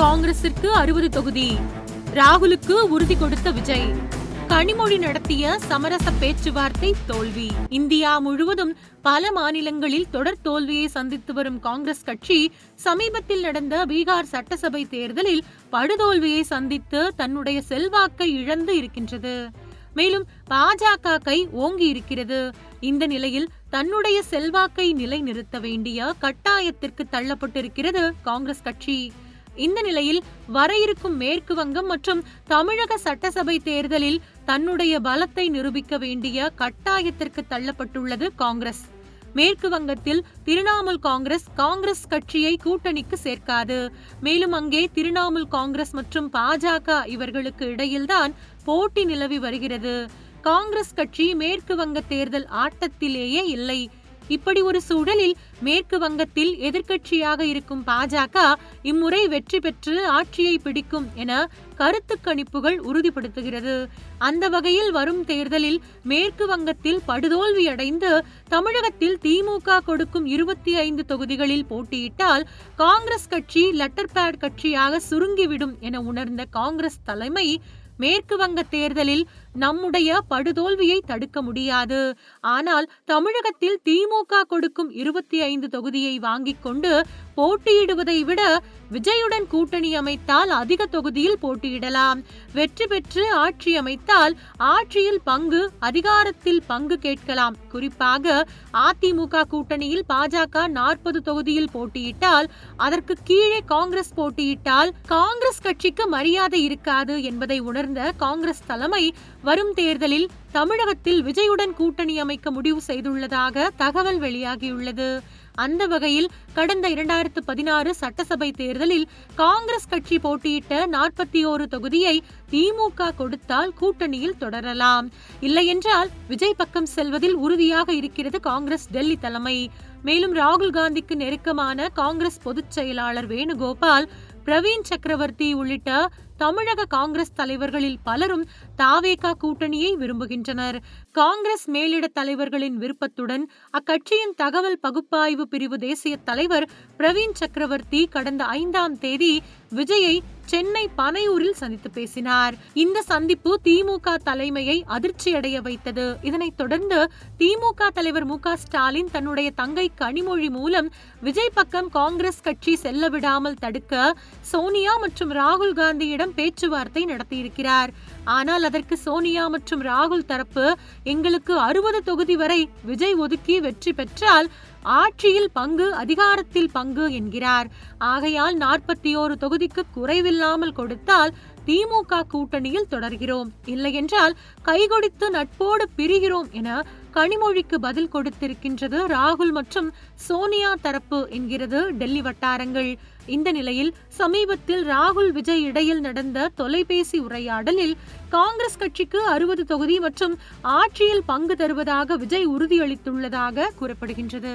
காங்கிரசிற்கு அறுபது தொகுதி. ராகுலுக்கு உறுதி கொடுத்த விஜய். கனிமொழி நடத்திய சமரச பேச்சுவார்த்தை தோல்வி. இந்தியா முழுவதும் பல மாநிலங்களில் தொடர் தோல்வியை சந்தித்து வரும் காங்கிரஸ் கட்சி சமீபத்தில் நடந்த பீகார் சட்டசபை தேர்தலில் படுதோல்வியை சந்தித்து தன்னுடைய செல்வாக்கை இழந்து இருக்கின்றது. மேலும் பாஜக கை ஓங்கி இருக்கிறது. இந்த நிலையில் தன்னுடைய செல்வாக்கை நிலைநிறுத்த வேண்டிய கட்டாயத்திற்கு தள்ளப்பட்டிருக்கிறது காங்கிரஸ் கட்சி. இந்த நிலையில் வர இருக்கும் மேற்கு வங்கம் மற்றும் தமிழக சட்டசபை தேர்தலில் தன்னுடைய பலத்தை நிரூபிக்க வேண்டிய கட்டாயத்திற்கு தள்ளப்பட்டுள்ளது காங்கிரஸ். மேற்கு வங்கத்தில் திரிணாமுல் காங்கிரஸ் காங்கிரஸ் கட்சியை கூட்டணிக்கு சேர்க்காது. மேலும் அங்கே திரிணாமுல் காங்கிரஸ் மற்றும் பாஜக இவர்களுக்கு இடையில்தான் போட்டி நிலவி வருகிறது. காங்கிரஸ் கட்சி மேற்கு வங்க தேர்தல் ஆட்டத்திலேயே இல்லை. இப்படி ஒரு சூழலில் மேற்கு வங்கத்தில் எதிர்க்கட்சியாக இருக்கும் பாஜக இம்முறை வெற்றி பெற்று ஆட்சியை பிடிக்கும் என கருத்து கணிப்புகள் உறுதிப்படுத்துகிறது. அந்த வகையில் வரும் தேர்தலில் மேற்கு வங்கத்தில் படுதோல்வி அடைந்து தமிழகத்தில் திமுக கொடுக்கும் இருபத்தி ஐந்து தொகுதிகளில் போட்டியிட்டால் காங்கிரஸ் கட்சி லெட்டர் பேட் கட்சியாக சுருங்கிவிடும் என உணர்ந்த காங்கிரஸ் தலைமை மேற்கு வங்க தேர்தலில் நம்முடைய படுதோல்வியை தடுக்க முடியாது. ஆனால் தமிழகத்தில் திமுக கொடுக்கும் இருபத்தி ஐந்து தொகுதியை வாங்கிக் கொண்டு போட்டியிடுவதை விட விஜயுடன் கூட்டணி அமைத்தால் அதிக தொகுதியில் போட்டியிடலாம். வெற்றி பெற்று ஆட்சி அமைத்தால் ஆட்சியில் பங்கு அதிகாரத்தில் பங்கு கேட்கலாம். குறிப்பாக அதிமுக கூட்டணியில் பாஜக நாற்பது தொகுதியில் போட்டியிட்டால் அதற்கு கீழே காங்கிரஸ் போட்டியிட்டால் காங்கிரஸ் கட்சிக்கு மரியாதை இருக்காது என்பதை உணர்ந்த காங்கிரஸ் தலைமை வரும் தேர்தலில் தமிழகத்தில் விஜயுடன் கூட்டணி அமைக்க முடிவு செய்துள்ளதாக தகவல் வெளியாகியுள்ளது. அந்த வகையில் கடந்த இரண்டாயிரத்து பதினாறு சட்டசபை தேர்தலில் காங்கிரஸ் கட்சி போட்டியிட்ட நாற்பத்தி ஓரு தொகுதியை திமுக கொடுத்தால் கூட்டணியில் தொடரலாம். இல்லையென்றால் விஜய் பக்கம் செல்வதில் உறுதியாக இருக்கிறது காங்கிரஸ் டெல்லி தலைமை. மேலும் ராகுல் காந்திக்கு நெருக்கமான காங்கிரஸ் பொதுச் செயலாளர் வேணுகோபால் பிரவீன் சக்கரவர்த்தி உள்ளிட்ட தமிழக காங்கிரஸ் தலைவர்களில் பலரும் தாவேகா கூட்டணியை விரும்புகின்றனர். காங்கிரஸ் மேலிட தலைவர்களின் விருப்பத்துடன் அக்கட்சியின் தகவல் பகுப்பாய்வு பிரிவு தேசிய தலைவர் பிரவீன் சக்கரவர்த்தி கடந்த ஐந்தாம் தேதி விஜயை சென்னை பனையூரில் சந்தித்து பேசினார். இந்த சந்திப்பு திமுக தலைமையை அதிர்ச்சியடைய வைத்தது. இதனைத் தொடர்ந்து திமுக தலைவர் மு ஸ்டாலின் தன்னுடைய தங்கை கனிமொழி மூலம் விஜய் பக்கம் காங்கிரஸ் கட்சி செல்ல விடாமல் தடுக்க சோனியா மற்றும் ராகுல் காந்தியிடம் பேச்சுவார்த்தை நடத்தியிருக்கிறார். ஆனால் அதற்கு சோனியா மற்றும் ராகுல் தரப்பு எங்களுக்கு அறுபது தொகுதி வரை விஜய் ஒதுக்கி வெற்றி பெற்றால் ஆட்சியில் பங்கு அதிகாரத்தில் பங்கு என்கிறார். ஆகையால் நாற்பத்தி ஓரு தொகுதிக்கு குறைவில்லாமல் கொடுத்தால் திமுக கூட்டணியில் தொடர்கிறோம். இல்லையென்றால் கைகொடித்து நட்போடு பிரிகிறோம் என கனிமொழிக்கு பதில் கொடுத்திருக்கின்றது ராகுல் மற்றும் சோனியா தரப்பு என்கிறது டெல்லி வட்டாரங்கள். இந்த நிலையில் சமீபத்தில் ராகுல் விஜய் இடையில் நடந்த தொலைபேசி உரையாடலில் காங்கிரஸ் கட்சிக்கு அறுபது தொகுதி மற்றும் ஆட்சியில் பங்கு தருவதாக விஜய் உறுதியளித்துள்ளதாக கூறப்படுகின்றது.